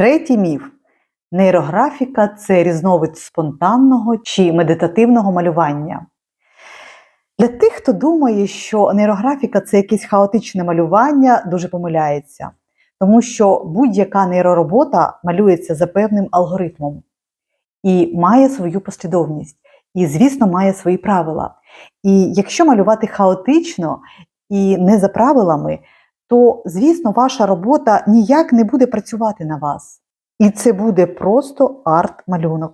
Третій міф. Нейрографіка це різновид спонтанного чи медитативного малювання. Для тих, хто думає, що нейрографіка це якесь хаотичне малювання, дуже помиляється, тому що будь-яка нейроробота малюється за певним алгоритмом і має свою послідовність, і, звісно, має свої правила. І якщо малювати хаотично і не за правилами, то, звісно, ваша робота ніяк не буде працювати на вас. І це буде просто арт-малюнок.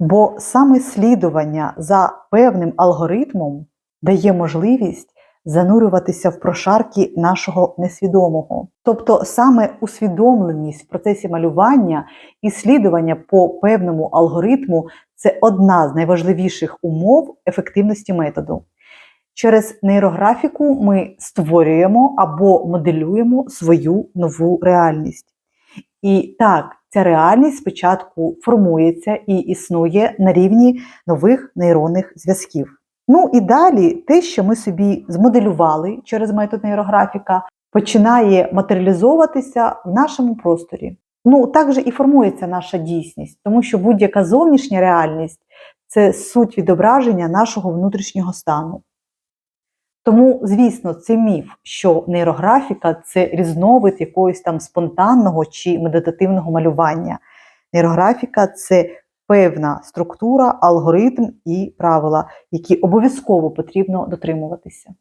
Бо саме слідування за певним алгоритмом дає можливість занурюватися в прошарки нашого несвідомого. Тобто саме усвідомленість в процесі малювання і слідування по певному алгоритму це одна з найважливіших умов ефективності методу. Через нейрографіку ми створюємо або моделюємо свою нову реальність. І так, ця реальність спочатку формується і існує на рівні нових нейронних зв'язків. Ну і далі те, що ми собі змоделювали через метод нейрографіка, починає матеріалізовуватися в нашому просторі. Ну, так же і формується наша дійсність, тому що будь-яка зовнішня реальність це суть відображення нашого внутрішнього стану. Тому, звісно, це міф, що нейрографіка це різновид якогось там спонтанного чи медитативного малювання. Нейрографіка це певна структура, алгоритм і правила, які обов'язково потрібно дотримуватися.